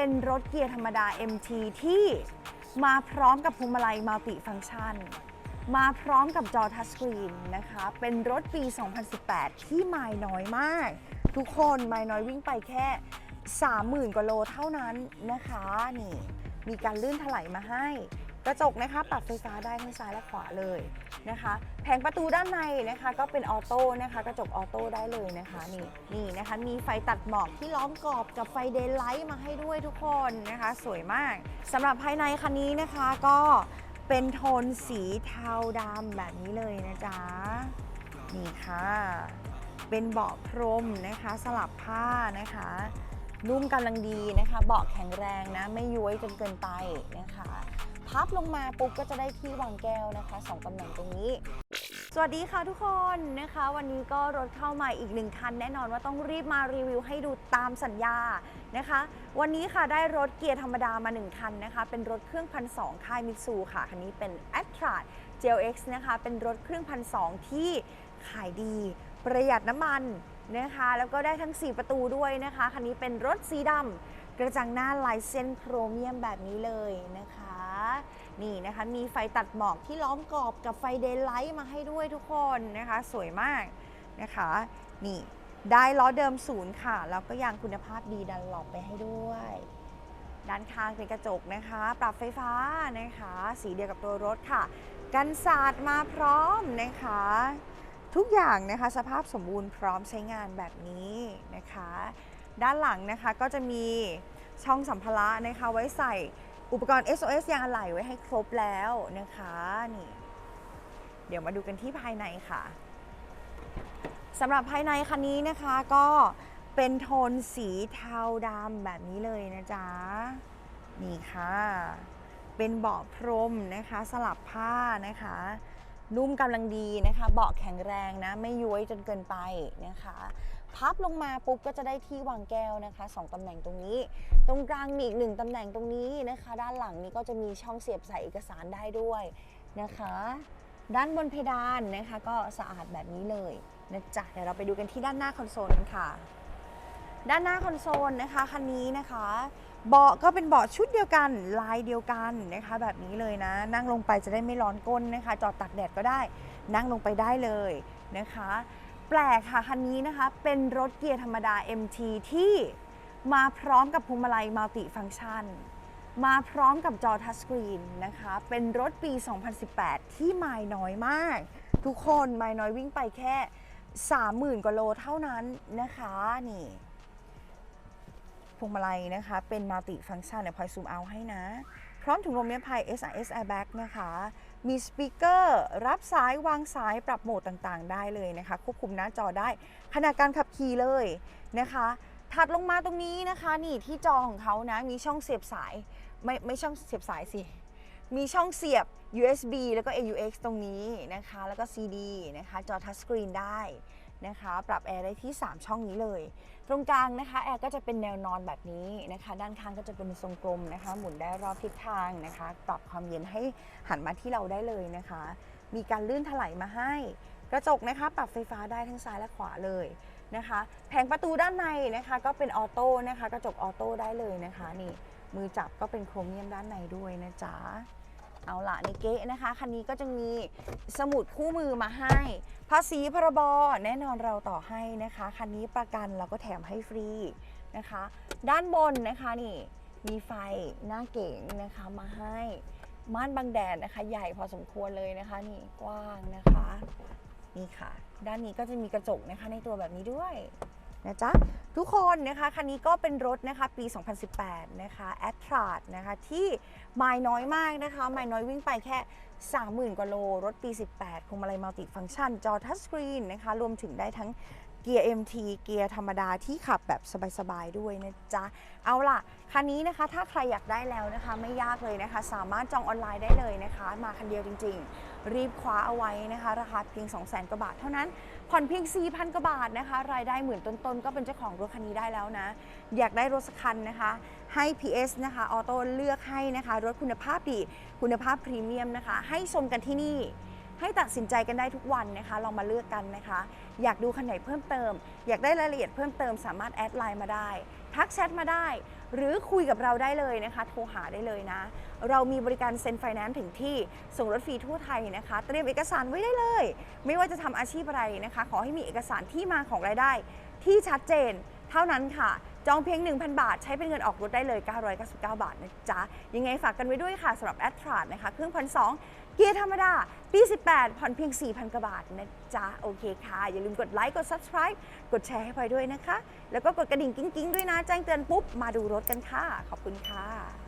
เป็นรถเกียร์ธรรมดา MT ที่มาพร้อมกับพวงมาลัยมัลติฟังก์ชัน มาพร้อมกับจอทัชสกรีนนะคะ เป็นรถปี 2018 ที่ไมล์น้อยมาก ทุกคนไมล์น้อยวิ่งไปแค่ 30,000กว่าโลเท่านั้นนะคะ นี่ มีการลื่นถลายมาให้ กระจกนะคะปรับไฟฟ้าได้ทั้งซ้ายและขวาเลยนะคะ แผงประตูด้านในนะคะก็เป็นออโต้นะคะกระจกออโต้ได้เลยนะคะนี่นี่นะคะมีไฟตัดหมอกที่ล้อมกรอบกับไฟเดย์ไลท์มาให้ด้วยทุกคนนะคะ สวยมากสำหรับภายในคันนี้นะคะก็เป็นโทนสีเทาดำแบบนี้เลยนะจ๊ะนี่ค่ะ เป็นเบาะพรมนะคะสลับผ้านะคะนุ่มกำลังดีนะคะ เบาะแข็งแรงนะ ไม่ย้วยจนเกินไปนะคะ พับลงมาปุ๊บก็จะได้ที่วางแก้วนะคะสองตำแหน่งตรงนี้ สวัสดีค่ะทุกคนนะคะ วันนี้ก็รถเข้ามาอีกหนึ่งคัน แน่นอนว่าต้องรีบมารีวิวให้ดูตามสัญญานะคะ วันนี้ค่ะได้รถเกียร์ธรรมดามา 1 คันนะคะ เป็นรถเครื่องพันสองค่ายมิตซูค่ะ คันนี้เป็น a t t r a GLX นะคะ เป็นรถเครื่องพันสองที่ขายดี ประหยัดน้ำมันนะคะ แล้วก็ได้ทั้ง 4 ประตูด้วยนะคะ คันนี้เป็นรถสีดำ กระจังหน้าลายเส้นโครเมียมแบบนี้เลยนะคะ นี่นะคะมีไฟตัดหมอกที่ล้อมกรอบกับไฟเดย์ไลท์มาให้ด้วยทุกคนนะคะ สวยมากนะคะ นี่ได้ล้อเดิมศูนย์ค่ะ แล้วก็ยางคุณภาพดีดันหลอกไปให้ด้วย ด้านข้างเป็นกระจกนะคะ ปรับไฟฟ้านะคะ สีเดียวกับตัวรถค่ะ กันสาดมาพร้อมนะคะ ทุกอย่างนะคะสภาพสมบูรณ์พร้อมใช้งานแบบนี้นะคะ ด้านหลังนะคะก็จะมีช่องสัมภาระนะคะไว้ใส่อุปกรณ์ SOS ยางอะไหล่ไว้ให้ครบแล้วนะคะนี่เดี๋ยวมาดูกันที่ภายในค่ะสำหรับภายในคันนี้นะคะก็เป็นโทนสีเทาดำแบบนี้เลยนะจ๊ะนี่ค่ะ เป็นเบาะพรมนะคะ สลับผ้านะคะ นุ่มกำลังดีนะคะ เบาะแข็งแรงนะ ไม่ย้วยจนเกินไปนะคะ พับลงมาปุ๊บก็จะได้ที่วางแก้วนะคะสองตำแหน่งตรงนี้ ตรงกลางมีอีกหนึ่งตำแหน่งตรงนี้นะคะ ด้านหลังนี้ก็จะมีช่องเสียบใส่เอกสารได้ด้วยนะคะ ด้านบนเพดานนะคะ ก็สะอาดแบบนี้เลยนะจ๊ะเดี๋ยวเราไปดูกันที่ด้านหน้าคอนโซลกันค่ะ ด้านหน้าคอนโซลนะคะคันนี้นะคะเบาะก็เป็นเบาะชุดเดียวกันลายเดียวกันนะคะ แบบนี้เลยนะ นั่งลงไปจะได้ไม่ร้อนก้นนะคะ จอดตากแดดก็ได้ นั่งลงไปได้เลยนะคะ แปลกค่ะคันนี้นะคะ เป็นรถเกียร์ธรรมดา MT ที่มาพร้อมกับพวงมาลัยมัลติฟังชัน มาพร้อมกับจอทัชสกรีนนะคะ เป็นรถปี 2018 ที่ไมล์น้อยมาก ทุกคนไมล์น้อยวิ่งไปแค่ 30,000 กว่าโลเท่านั้นนะคะนี่พวงมาลัยนะคะ เป็นมัลติฟังชันเดี๋ยวพลอยซูมเอาให้นะ พร้อมถุงลมนิรภัย SRS Airbag นะคะ มีสปีกเกอร์รับสายวางสายปรับโหมดต่างๆ ได้เลยนะคะ ควบคุมหน้าจอได้ขณะการขับขี่เลยนะคะถัดลงมาตรงนี้นะคะนี่ที่จอของเขานะมีช่องเสียบสายไม่ไม่ช่องเสียบสายสิมีช่องเสียบ USB แล้วก็ AUX ตรงนี้นะคะ แล้วก็ CD นะคะ จอทัชสกรีนได้ นะคะ ปรับแอร์ได้ที่ 3 ช่องนี้เลย ตรงกลางนะคะแอร์ก็จะเป็นแนวนอนแบบนี้นะคะ ด้านข้างก็จะเป็นทรงกลมนะคะ หมุนได้รอบทิศทางนะคะ ปรับความเย็นให้หันมาที่เราได้เลยนะคะ มีการลื่นถลายมาให้ กระจกนะคะ ปรับไฟฟ้าได้ทั้งซ้ายและขวาเลยนะคะ แผงประตูด้านในนะคะ ก็เป็นออโต้นะคะ กระจกออโต้ได้เลยนะคะนี่มือจับก็เป็นโครเมียมด้านในด้วยนะจ๊ะ เอาละในเก๊ะนะคะ คันนี้ก็จะมีสมุดคู่มือมาให้ ภาษีพรบแน่นอนเราต่อให้นะคะ คันนี้ประกันเราก็แถมให้ฟรีนะคะ ด้านบนนะคะนี่มีไฟหน้าเก๋งนะคะมาให้ม่านบังแดดนะคะ ใหญ่พอสมควรเลยนะคะ นี่กว้างนะคะ นี่ค่ะ ด้านนี้ก็จะมีกระจกนะคะในตัวแบบนี้ด้วย นะจ๊ะทุกคนนะคะคันนี้ก็เป็นรถนะคะปี 2018 นะคะแอตทราดนะคะที่ไมล์น้อยมากนะคะไมล์น้อยวิ่งไปแค่ 30,000 กว่าโล รถปี 18พวงมาลัยมัลติฟังก์ชัน จอทัชสกรีนนะคะรวมถึงได้ทั้ง เกียร์ MT เกียร์ธรรมดาที่ขับแบบสบายๆด้วยนะจ๊ะ เอาล่ะ คันนี้นะคะถ้าใครอยากได้แล้วนะคะ ไม่ยากเลยนะคะ สามารถจองออนไลน์ได้เลยนะคะ มาคันเดียวจริง ๆ รีบคว้าเอาไว้นะคะ ราคาเพียง 200,000กว่าบาทเท่านั้น ผ่อนเพียง 4,000 กว่าบาทนะคะ รายได้หมื่นต้นๆ ก็เป็นเจ้าของรถคันนี้ได้แล้วนะ อยากได้รถสักคันนะคะ ให้ PS นะคะออโต้เลือกให้นะคะ รถคุณภาพดี คุณภาพพรีเมียมนะคะ ให้ชมกันที่นี่ ให้ตัดสินใจกันได้ทุกวันนะคะ ลองมาเลือกกันนะคะ อยากดูคันไหนเพิ่มเติม อยากได้รายละเอียดเพิ่มเติมสามารถแอดไลน์มาได้ ทักแชทมาได้ หรือคุยกับเราได้เลยนะคะ โทรหาได้เลยนะ เรามีบริการเซ็นไฟแนนซ์ถึงที่ ส่งรถฟรีทั่วไทยนะคะ เตรียมเอกสารไว้ได้เลย ไม่ว่าจะทำอาชีพอะไรนะคะ ขอให้มีเอกสารที่มาของรายได้ ที่ชัดเจน เท่านั้นค่ะ จองเพียง 1,000 บาท ใช้เป็นเงินออกรถได้เลย 999 บาทนะจ๊ะ ยังไงฝากกันไว้ด้วยค่ะสำหรับแอดทราดนะคะ เครื่องพันสองเกียร์ธรรมดา ปี 18 ผ่อนเพียง 4,000 กว่าบาทนะจ๊ะ โอเคค่ะ อย่าลืมกดไลค์ กด subscribe กดแชร์ให้พลอยด้วยนะคะ แล้วก็กดกระดิ่งกิ้งๆ ด้วยนะ แจ้งเตือนปุ๊บ มาดูรถกันค่ะ ขอบคุณค่ะ